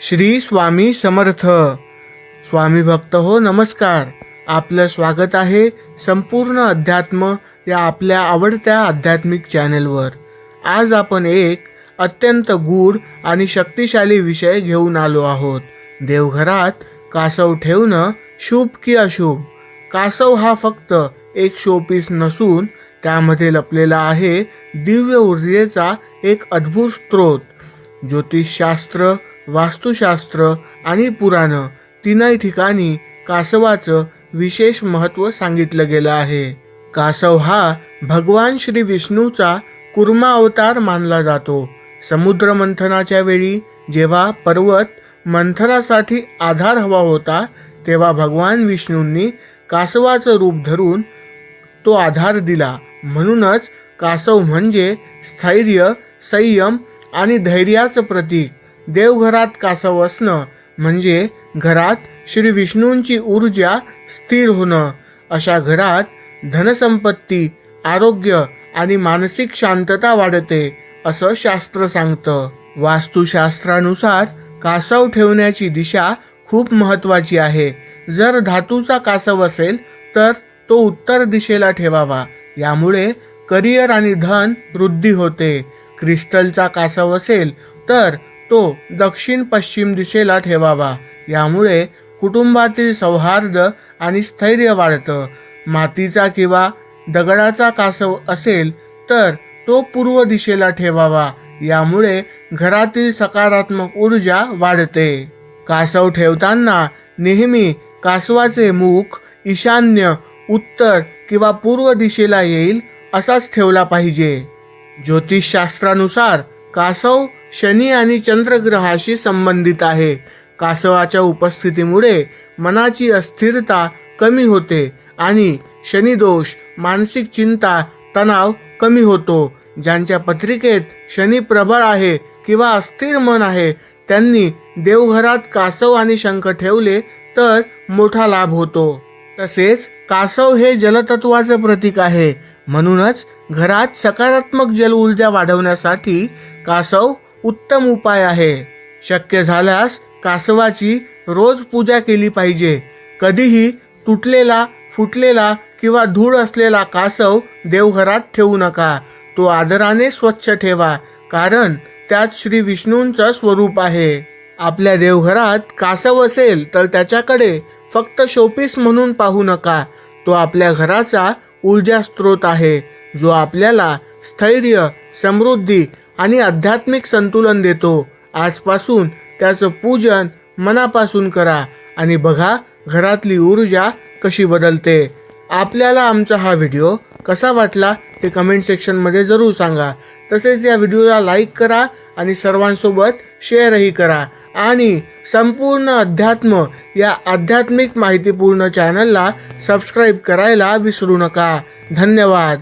श्री स्वामी समर्थ. स्वामी भक्त हो नमस्कार. आपलं स्वागत आहे संपूर्ण अध्यात्म या आपल्या आवडत्या आध्यात्मिक चॅनेलवर. आज आपण एक अत्यंत गूढ आणि शक्तिशाली विषय घेऊन आलो आहोत. देवघरात कासव ठेवणं शुभ की अशुभ? कासव हा फक्त एक शोपीस नसून त्यामध्ये लपलेला आहे दिव्य ऊर्जेचा एक अद्भुत स्रोत. ज्योतिषशास्त्र वास्तुशास्त्र आणि पुराणं तीनही ठिकाणी कासवाचं विशेष महत्त्व सांगितलं गेलं आहे. कासव हा भगवान श्री विष्णूचा कुर्मा अवतार मानला जातो. समुद्र मंथनाच्या वेळी जेव्हा पर्वत मंथनासाठी आधार हवा होता तेव्हा भगवान विष्णूंनी कासवाचं रूप धरून तो आधार दिला. म्हणूनच कासव म्हणजे स्थैर्य संयम आणि धैर्याचं प्रतीक. देवघरात कासव असणं म्हणजे घरात श्री विष्णूंची ऊर्जा स्थिर होणं. अशा घरात धनसंपत्ती आरोग्य आणि मानसिक शांतता वाढते असं शास्त्र सांगतं. वास्तुशास्त्रानुसार कासव ठेवण्याची दिशा खूप महत्त्वाची आहे. जर धातूचा कासव असेल तर तो उत्तर दिशेला ठेवावा. यामुळे करिअर आणि धन वृद्धी होते. क्रिस्टलचा कासव असेल तर तो दक्षिण पश्चिम दिशेला ठेवावा. यामुळे कुटुंबातील सौहार्द आणि स्थैर्य वाढतं. मातीचा किंवा दगडाचा कासव असेल तर तो पूर्व दिशेला ठेवावा. यामुळे घरातील सकारात्मक ऊर्जा वाढते. कासव ठेवताना नेहमी कासवाचे मुख ईशान्य उत्तर किंवा पूर्व दिशेला येईल असाच ठेवला पाहिजे. ज्योतिषशास्त्रानुसार कासव शनी आणि चंद्रग्रहाशी संबंधित आहे. कासवाच्या उपस्थितीमुळे मनाची अस्थिरता कमी होते आणि शनिदोष मानसिक चिंता तणाव कमी होतो. ज्यांच्या पत्रिकेत शनी प्रबळ आहे किंवा अस्थिर मन आहे त्यांनी देवघरात कासव आणि शंख ठेवले तर मोठा लाभ होतो. तसेच कासव हे जलतत्वाचं प्रतीक आहे. म्हणूनच घरात सकारात्मक जल ऊर्जा वाढवण्यासाठी कासव उत्तम उपाय आहे. शक्य झाल्यास कासवाची रोज पूजा केली पाहिजे. कधीही तुटलेला फुटलेला किंवा धूळ असलेला कासव देवघरात ठेवू नका. तो आदराने स्वच्छ ठेवा कारण त्यात श्री विष्णूंचं स्वरूप आहे. आपल्या देवघरात कासव असेल तर त्याच्याकडे फक्त शोपीस म्हणून पाहू नका. तो आपल्या घराचा ऊर्जा स्रोत आहे जो आपल्याला स्थैर्य समृद्धी आणि आध्यात्मिक संतुलन देतो. आजपासून त्याचं पूजन मनापासून करा आणि बघा घरातली ऊर्जा कशी बदलते. आपल्याला आमचा हा व्हिडिओ कसा वाटला ते कमेंट सेक्शनमध्ये जरूर सांगा. तसेच या व्हिडिओला लाईक करा आणि सर्वांसोबत शेअरही करा. आणि संपूर्ण अध्यात्म या आध्यात्मिक माहितीपूर्ण चॅनलला सबस्क्राईब करायला विसरू नका. धन्यवाद.